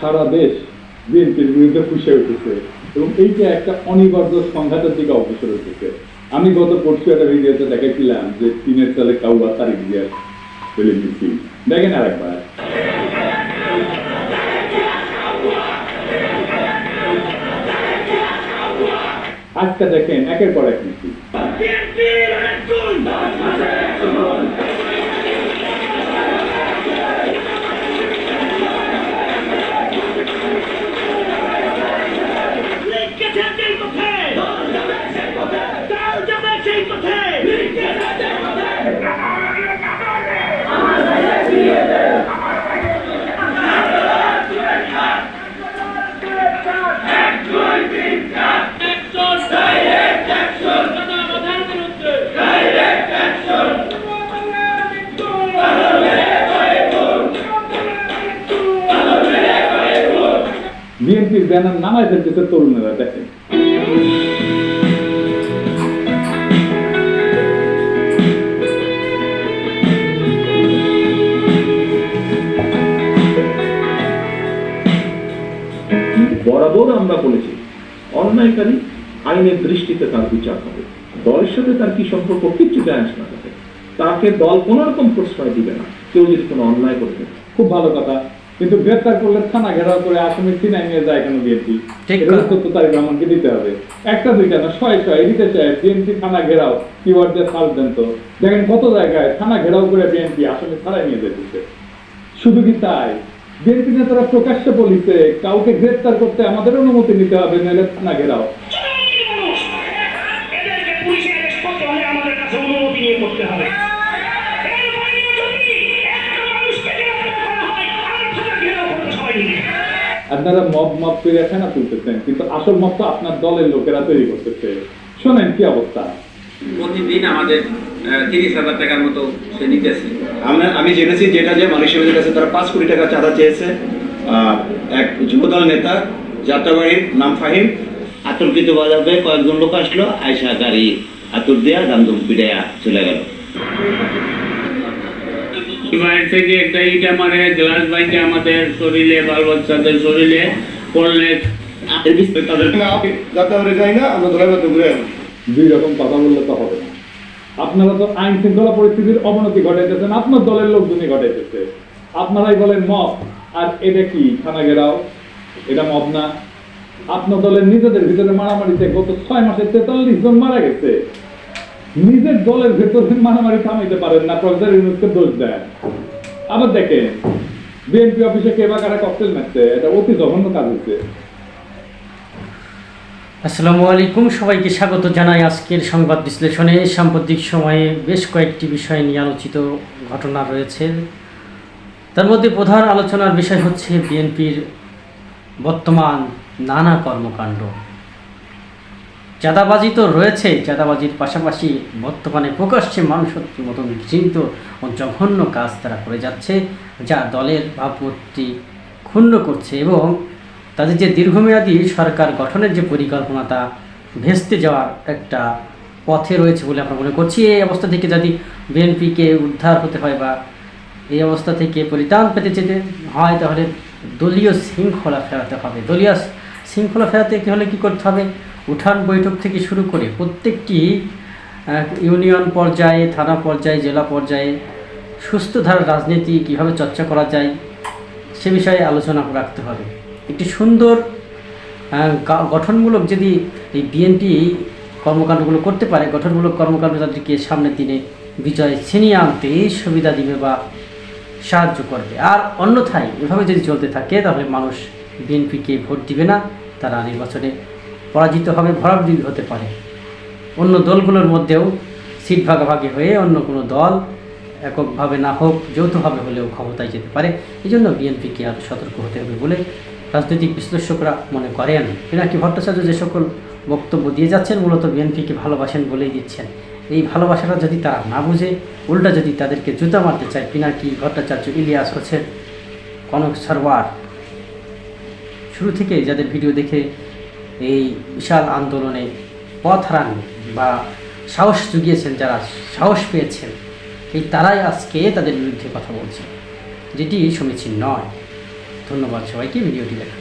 সারা দেশ বিএনপির বিরুদ্ধে ফুসে উঠেছে এবং এইটা একটা অনিবার্য সংঘাতের দিকে অগ্রসর হতেছে আমি গত পরশু একটা ভিডিওতে দেখেছিলাম যে চীনের চালে কাউয়া তারিখ দিয়ে মিছিল দেখেন আর একবার আজকে দেখেন একের পর এক মিছিল। বিএনপির ব্যানার নামায় ফেলতেছে তরুণেরা দেখেন। বরাবর আমরা বলেছি অন্যায়কারী আইনের দৃষ্টিতে তার বিচার হবে। দলের সাথে তার কি সম্পর্ক কিচ্ছু যায় আসে না তাকে তাকে দল কোন রকম প্রশ্রয় দিবে না। কেউ যদি কোনো অন্যায় করবে খুব ভালো কথা। কিন্তু গ্রেফতার করলে থানা ঘেরাও করে আসামি সিনাই নিয়ে যায় কেন বিএনপি? কথা। তারিখ রহমানকে দিতে হবে। একটা দুইটা না ছয় ছয়। দিতে চায় বিএনপি থানা ঘেরাও কিওয়ার্ড দিয়ে সাল দেন তো। দেখেন কত জায়গায় থানা ঘেরাও করে বিএনপি আসামি থানায় নিয়ে যেতেছে শুধু কি তাই? বিএনপি নেতারা প্রকাশ্যে বলিছে কাউকে গ্রেফতার করতে আমাদের অনুমতি নিতে হবে নাহলে থানা ঘেরাও। থানা আপনারা মব মব করে ফেনা তুলতেছেন কিন্তু আসল মব তো আপনার দলের লোকেরা তৈরি করতেছে। শোনেন কি অবস্থা। প্রতিদিন আমাদের তিরিশ হাজার টাকার মতো সে নিতেছে। আমরা আমি জেনেছি যেটা যে মানুষের কাছে তারা পাঁচ কোটি টাকা চাঁদা চেয়েছে। এক যুবদল নেতা যাত্রাবাড়ির নাম ফাহিম। আতর্কিত বাজাবে কয়েকজন লোক আসলো আয়সা গাড়ি আতর দেয়া দামদম পিড়াইয়া চলে গেল। বাইরে থেকে একটা ইটা মারে গ্লাস বাইকে আমাদের শরীরে বাল বাচ্চাদের শরীরে পড়লে তাদের যাত্রাবাড়ি যাই না আমরা মধ্যে ঘুরে দুই রকম কথা বললে তো হবে না। আপনারা তো আইন শৃঙ্খলা পরিস্থিতির অবনতি ঘটাইতেছেন, আপনার দলের লোকজনই ঘটাইতেছে। আপনারাই বলেন মব, আর এটা কি? থানা ঘেরাও, এটা মব না। আপনার দলের নিজেদের ভিতরে মারামারিতে গত ছয় মাসে তেতাল্লিশ জন মারা গেছে। নিজের দলের ভেতরে মারামারি থামাইতে পারেন না, প্রফেসর ইউনুসকে দোষ দেন। আবার দেখেন, বিএনপি অফিসে কে বা কারা ককটেল মারছে, এটা অতি জঘন্য কাজ হচ্ছে আসসালামু আলাইকুম। সবাইকে স্বাগত জানাই আজকের সংবাদ বিশ্লেষণে। সাম্প্রতিক সময়ে বেশ কয়েকটি বিষয় নিয়ে আলোচিত ঘটনা রয়েছে। তার মধ্যে প্রধান আলোচনার বিষয় হচ্ছে বিএনপির বর্তমান নানা কর্মকাণ্ড। চাঁদাবাজি তো রয়েছে, চাঁদাবাজির পাশাপাশি বর্তমানে প্রকাশ্যে মানুষত্বের মতন ঘৃণিত ও জঘন্য কাজ তারা করে যাচ্ছে, যা দলের ভাবমূর্তি ক্ষুণ্ণ করছে এবং তাদের যে দীর্ঘমেয়াদী সরকার গঠনের যে পরিকল্পনা তা ভেস্তে যাওয়ার একটা পথে রয়েছে বলে আমরা মনে করছি। এই অবস্থা থেকে যদি বিএনপিকে উদ্ধার হতে হয় বা এই অবস্থা থেকে পরিত্রাণ পেতে যেতে হয়, তাহলে দলীয় শৃঙ্খলা ফেরাতে হবে। দলীয় শৃঙ্খলা ফেরাতে কি হলে কী করতে হবে? উঠান বৈঠক থেকে শুরু করে প্রত্যেকটি ইউনিয়ন পর্যায়ে, থানা পর্যায়ে, জেলা পর্যায়ে সুস্থ ধারার রাজনীতি কীভাবে চর্চা করা যায়, সে বিষয়ে আলোচনা রাখতে হবে। একটি সুন্দর গঠনমূলক যদি এই বিএনপি কর্মকাণ্ডগুলো করতে পারে, গঠনমূলক কর্মকাণ্ড তাদেরকে সামনের দিনে বিজয় ছিনিয়ে আনতে সুবিধা দিবে বা সাহায্য করবে। আর অন্যথায় এভাবে যদি চলতে থাকে, তাহলে মানুষ বিএনপিকে ভোট দিবে না, তারা নির্বাচনে পরাজিত হবে ভরাডুবি হতে পারে। অন্য দলগুলোর মধ্যেও সিট ভাগাভাগি হয়ে অন্য কোনো দল এককভাবে না হোক, যৌথভাবে হলেও ক্ষমতায় যেতে পারে। এই জন্য বিএনপিকে আরও সতর্ক হতে হবে বলে রাজনৈতিক বিশ্লেষকরা মনে করেন। পিনাকি ভট্টাচার্য যে সকল বক্তব্য দিয়ে যাচ্ছেন, মূলত বিএনপিকে ভালোবাসেন বলেই দিচ্ছেন। এই ভালোবাসাটা যদি তারা না বুঝে, উল্টা যদি তাদেরকে জুতা মারতে চায়, পিনাকি ভট্টাচার্য ইলিয়াস হোসেন কনক সরওয়ার। শুরু থেকে যাদের ভিডিও দেখে এই বিশাল আন্দোলনে পথ হারান বা সাহস জুগিয়েছেন, যারা সাহস পেয়েছেন, এই তারাই আজকে তাদের বিরুদ্ধে কথা বলছে, যেটি সমীচীন নয়। ধন্যবাদ সবাইকে ভিডিওটি দেখার